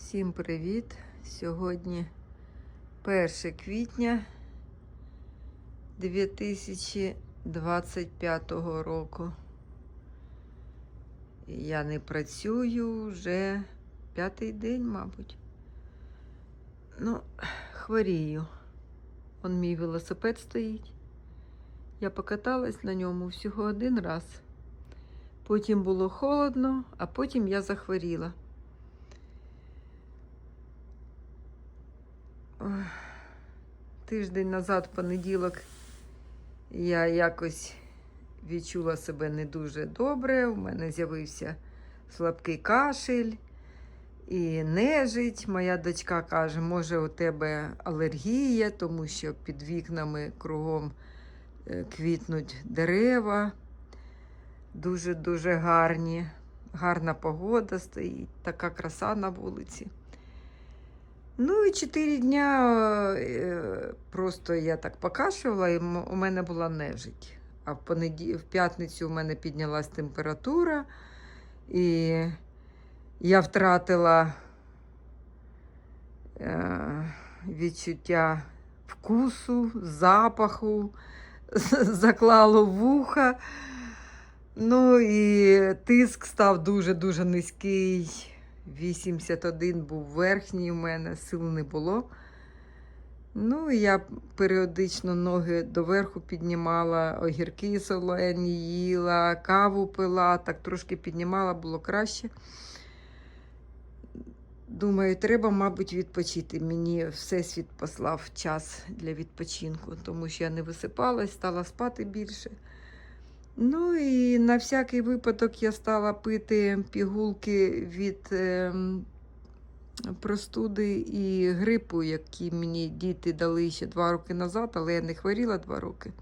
Всім привіт! Сьогодні 1 квітня 2025 року. Я не працюю вже п'ятий день, мабуть. Ну, хворію. Он мій велосипед стоїть. Я покаталась на ньому всього один раз. Потім було холодно, а потім я захворіла. Тиждень назад, понеділок, я якось відчула себе не дуже добре. У мене з'явився слабкий кашель і нежить. Моя дочка каже, може, у тебе алергія, тому що під вікнами кругом е, квітнуть дерева. Дуже-дуже гарні. Гарна погода стоїть, така краса на вулиці. Ну і чотири дня е, просто я так покашувала, і у мене була нежить. А в, понеді... в п'ятницю у мене піднялась температура, і я втратила е, відчуття вкусу, запаху, заклало вуха. Ну і тиск став дуже-дуже низький. 81 був верхній у мене, сил не було. Ну, я періодично ноги доверху піднімала, огірки солені їла, каву пила, так трошки піднімала, було краще. Думаю, треба, мабуть, відпочити. Мені Всесвіт послав час для відпочинку, тому що я не висипалась, стала спати більше. Ну і на всякий випадок я стала пити пігулки від е, простуди і грипу, які мені діти дали ще два роки назад, але я не хворіла два роки.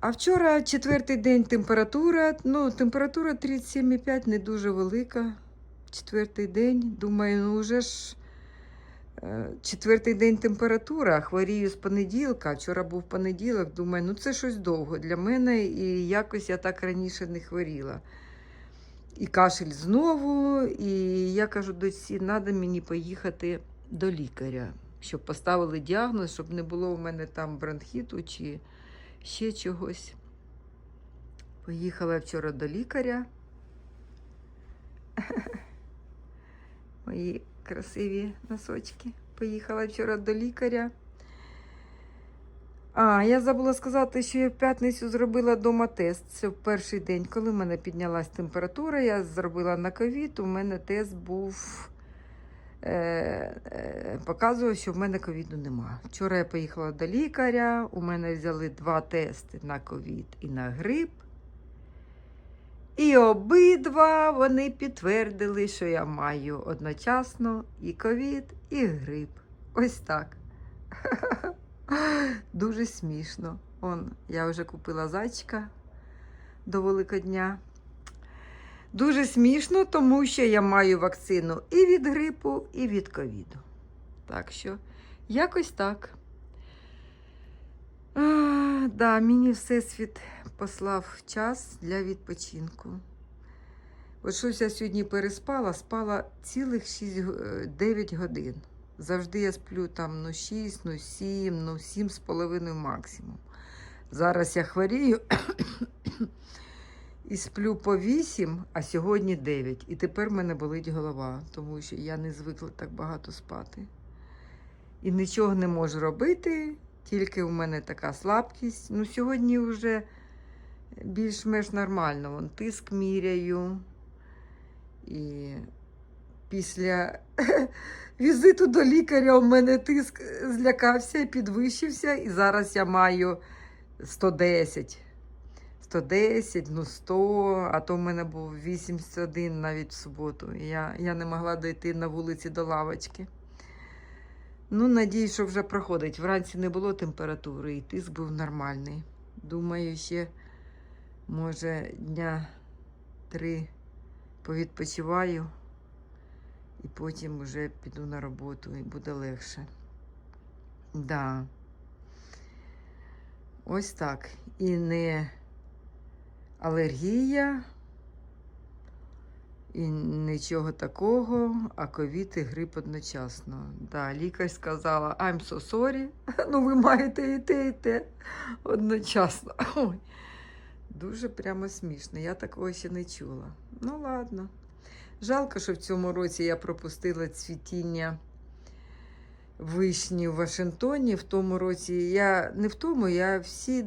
А вчора четвертий день температура. Ну, температура 37,5 не дуже велика. Четвертий день. Думаю, ну вже ж четвертий день температура, хворію з понеділка. Вчора був понеділок. Думаю, ну це щось довго для мене, і якось я так раніше не хворіла. І кашель знову. І я кажу, дочці, треба мені поїхати до лікаря, щоб поставили діагноз, щоб не було у мене там бронхіту чи ще чогось. Поїхала вчора до лікаря. Мої красиві носочки. Поїхала вчора до лікаря. А, я забула сказати, що я в п'ятницю зробила вдома тест. Це в перший день, коли в мене піднялась температура, я зробила на ковід. У мене тест був. Е, е, показував, що в мене ковіду нема. Вчора я поїхала до лікаря, у мене взяли два тести на ковід і на грип. І обидва вони підтвердили, що я маю одночасно і ковід, і грип. Ось так. Дуже смішно. Он, я вже купила зайчика до Великодня. Дуже смішно, тому що я маю вакцину і від грипу, і від ковіду. Так що, якось так. А, да, мені Всесвіт послав час для відпочинку. От щось я сьогодні переспала, спала цілих 6, 9 годин. Завжди я сплю там ну 6, ну 7, ну 7 з половиною максимум. Зараз я хворію і сплю по 8, а сьогодні 9. І тепер в мене болить голова, тому що я не звикла так багато спати. І нічого не можу робити, тільки у мене така слабкість. Ну, сьогодні вже більш-менш нормально. Вон, тиск міряю. І після візиту до лікаря у мене тиск злякався підвищився. І зараз я маю 110. 110, ну 100, а то в мене був 81 навіть в суботу. Я, я не могла дойти на вулиці до лавочки. Ну, надіюсь, що вже проходить. Вранці не було температури і тиск був нормальний. Думаю, ще, може, дня три повідпочиваю і потім вже піду на роботу і буде легше. Да. Ось так. І не алергія, І нічого такого, а ковід і грип одночасно. Да, лікар сказала, I'm so sorry. Ну, ви маєте і те, і те одночасно. Ой, дуже прямо смішно. Я такого ще не чула. Ну, ладно. Жалко, що в цьому році я пропустила цвітіння вишні в Вашингтоні. В тому році я не в тому, я всі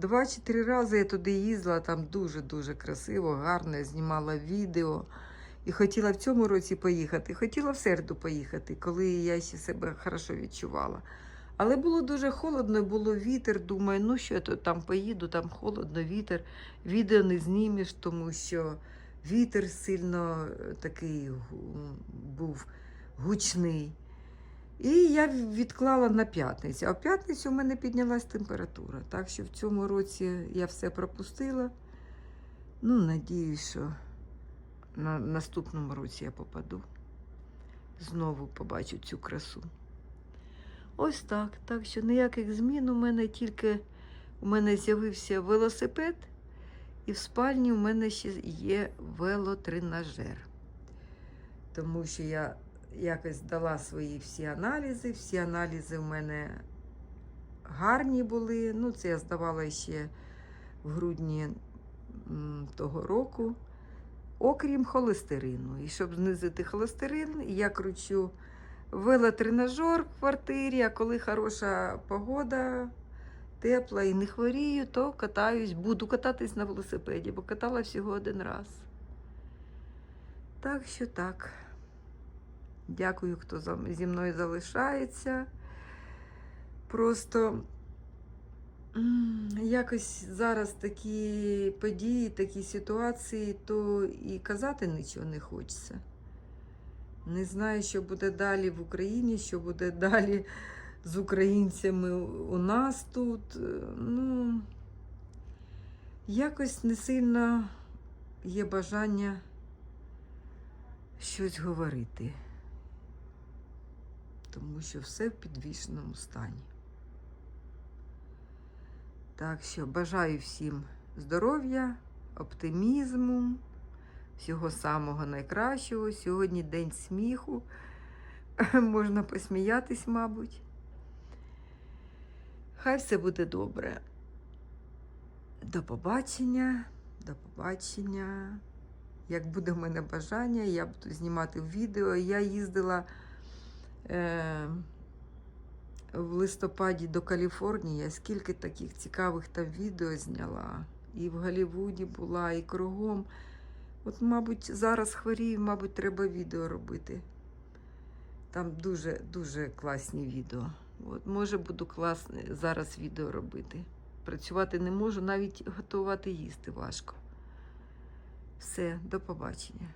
два чи три рази я туди їздила, там дуже-дуже красиво, гарно, я знімала відео. І хотіла в цьому році поїхати. Хотіла в середу поїхати, коли я ще себе хорошо відчувала. Але було дуже холодно, було вітер. Думаю, ну що я там поїду, там холодно, вітер. Відео не знімеш, тому що вітер сильно е, такий був гучний. І я відклала на п'ятницю. А в п'ятницю у мене піднялась температура. Так що в цьому році я все пропустила. Ну, надіюсь, що на наступному році я попаду. Знову побачу цю красу. Ось так. Так що ніяких змін у мене тільки у мене з'явився велосипед, і в спальні у мене ще є велотренажер. Тому що я якось дала свої всі аналізи. Всі аналізи в мене гарні були. Ну, це я здавала ще в грудні того року. Окрім холестерину. І щоб знизити холестерин, я кручу велотренажер в квартирі, а коли хороша погода, тепла і не хворію, то катаюсь, буду кататись на велосипеді, бо катала всього один раз. Так що так. Дякую, хто зі мною залишається. Просто якось зараз такі події, такі ситуації, то і казати нічого не хочеться. Не знаю, що буде далі в Україні, що буде далі з українцями у нас тут. Е, Ну, якось не сильно є бажання щось говорити, тому що все в підвішеному стані. Так що бажаю всім здоров'я, оптимізму, всього самого найкращого. Сьогодні день сміху. Можна посміятись, мабуть. Хай все буде добре. До побачення, до побачення. Як буде в мене бажання, я буду знімати відео. Я їздила е, в листопаді до Каліфорнії. Я скільки таких цікавих там відео зняла. І в Голлівуді була, і кругом. От, мабуть, зараз хворію, мабуть, треба відео робити. Там дуже дуже класні відео. От, може, буду класне зараз відео робити. Працювати не можу, навіть готувати їсти важко. Все, до побачення.